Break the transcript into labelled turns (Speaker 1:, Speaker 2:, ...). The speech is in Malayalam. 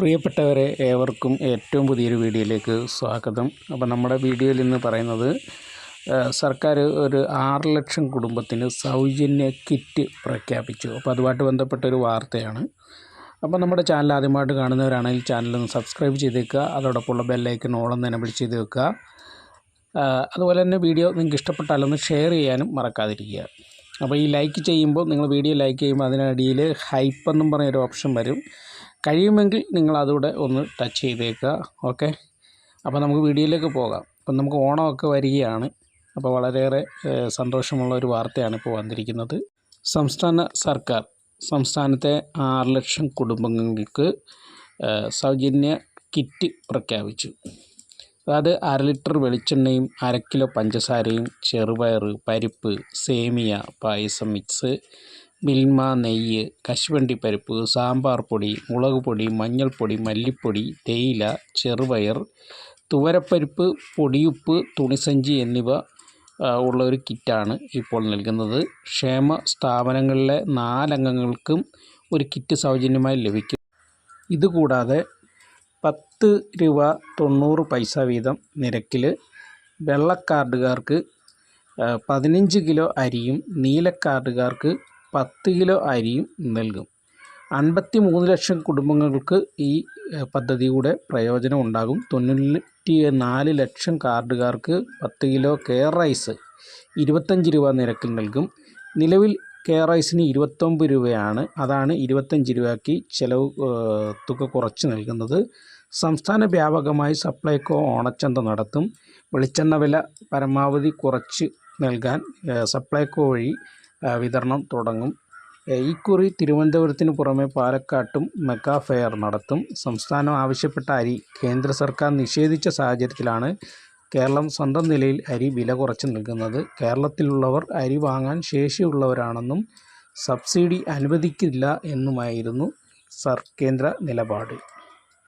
Speaker 1: പ്രിയപ്പെട്ടവരെ ഏവർക്കും ഏറ്റവും പുതിയൊരു വീഡിയോയിലേക്ക് സ്വാഗതം. അപ്പോൾ നമ്മുടെ വീഡിയോയിൽ ഇന്ന് പറയുന്നത് സർക്കാർ ഒരു ആറ് ലക്ഷം കുടുംബത്തിന് സൗജന്യ കിറ്റ് പ്രഖ്യാപിച്ചു. അപ്പോൾ അതുമായിട്ട് ബന്ധപ്പെട്ട ഒരു വാർത്തയാണ്. അപ്പോൾ നമ്മുടെ ചാനൽ ആദ്യമായിട്ട് കാണുന്നവരാണെങ്കിൽ ചാനൽ ഒന്ന് സബ്സ്ക്രൈബ് വെക്കുക അതോടൊപ്പമുള്ള ബെല്ലൈക്കൺ ഓളം തന്നെ വിളിച്ച് ചെയ്ത് വെക്കുക. അതുപോലെ തന്നെ വീഡിയോ നിങ്ങൾക്ക് ഇഷ്ടപ്പെട്ടാലൊന്ന് ഷെയർ ചെയ്യാനും മറക്കാതിരിക്കുക. അപ്പോൾ ഈ ലൈക്ക് ചെയ്യുമ്പോൾ നിങ്ങൾ വീഡിയോ ലൈക്ക് ചെയ്യുമ്പോൾ അതിനടിയിൽ ഹൈപ്പ് എന്നും പറഞ്ഞൊരു ഓപ്ഷൻ വരും. കഴിയുമെങ്കിൽ നിങ്ങൾ അതുകൂടെ ഒന്ന് ടച്ച് ചെയ്തേക്കുക. ഓക്കെ അപ്പോൾ നമുക്ക് വീഡിയോയിലേക്ക് പോകാം. അപ്പം നമുക്ക് ഓണമൊക്കെ വരികയാണ്. അപ്പോൾ വളരെയേറെ സന്തോഷമുള്ള ഒരു വാർത്തയാണ് ഇപ്പോൾ വന്നിരിക്കുന്നത്. സംസ്ഥാന സർക്കാർ സംസ്ഥാനത്തെ ആറ് ലക്ഷം കുടുംബങ്ങൾക്ക് സൗജന്യ കിറ്റ് പ്രഖ്യാപിച്ചു. അതായത് അര ലിറ്റർ വെളിച്ചെണ്ണയും അര കിലോ പഞ്ചസാരയും ചെറുപയർ പരിപ്പ് സേമിയ പായസം മിക്സ് മിൽമ നെയ്യ് കശുവണ്ടി പരിപ്പ് സാമ്പാർ പൊടി മുളക് പൊടി മഞ്ഞൾപ്പൊടി മല്ലിപ്പൊടി തേയില ചെറുപയർ തുവരപ്പരിപ്പ് പൊടിയുപ്പ് തുണിസഞ്ചി എന്നിവ ഉള്ള ഒരു കിറ്റാണ് ഇപ്പോൾ നൽകുന്നത്. ക്ഷേമ സ്ഥാപനങ്ങളിലെ നാലംഗങ്ങൾക്കും ഒരു കിറ്റ് സൗജന്യമായി ലഭിക്കും. ഇതുകൂടാതെ പത്ത് രൂപ തൊണ്ണൂറ് പൈസ വീതം നിരക്കിൽ വെള്ളക്കാർഡുകാർക്ക് പതിനഞ്ച് കിലോ അരിയും നീലക്കാർഡുകാർക്ക് പത്ത് കിലോ അരിയും നൽകും. അൻപത്തി മൂന്ന് ലക്ഷം കുടുംബങ്ങൾക്ക് ഈ പദ്ധതിയുടെ പ്രയോജനം ഉണ്ടാകും. തൊണ്ണൂറ്റി നാല് ലക്ഷം കാർഡുകാർക്ക് പത്ത് കിലോ കെയർ റൈസ് ഇരുപത്തഞ്ച് രൂപ നിരക്കിൽ നൽകും. നിലവിൽ കെയർ റൈസിന് ഇരുപത്തൊമ്പത് രൂപയാണ്. അതാണ് ഇരുപത്തഞ്ച് രൂപയ്ക്ക് ചിലവ് തുക കുറച്ച് നൽകുന്നത്. സംസ്ഥാന വ്യാപകമായി സപ്ലൈകോ ഓണച്ചന്ത നടത്തും. വെളിച്ചെണ്ണ വില പരമാവധി കുറച്ച് നൽകാൻ സപ്ലൈകോ വഴി വിതരണം തുടങ്ങും. ഇക്കുറി തിരുവനന്തപുരത്തിന് പുറമെ പാലക്കാട്ടും മെഗാ ഫെയർ നടത്തും. സംസ്ഥാനം ആവശ്യപ്പെട്ട അരി കേന്ദ്ര സർക്കാർ നിഷേധിച്ച സാഹചര്യത്തിലാണ് കേരളം സ്വന്തം നിലയിൽ അരി വില കുറച്ച് നൽകുന്നത്. കേരളത്തിലുള്ളവർ അരി വാങ്ങാൻ ശേഷിയുള്ളവരാണെന്നും സബ്സിഡി അനുവദിക്കില്ല എന്നുമായിരുന്നു സർ കേന്ദ്ര നിലപാട്.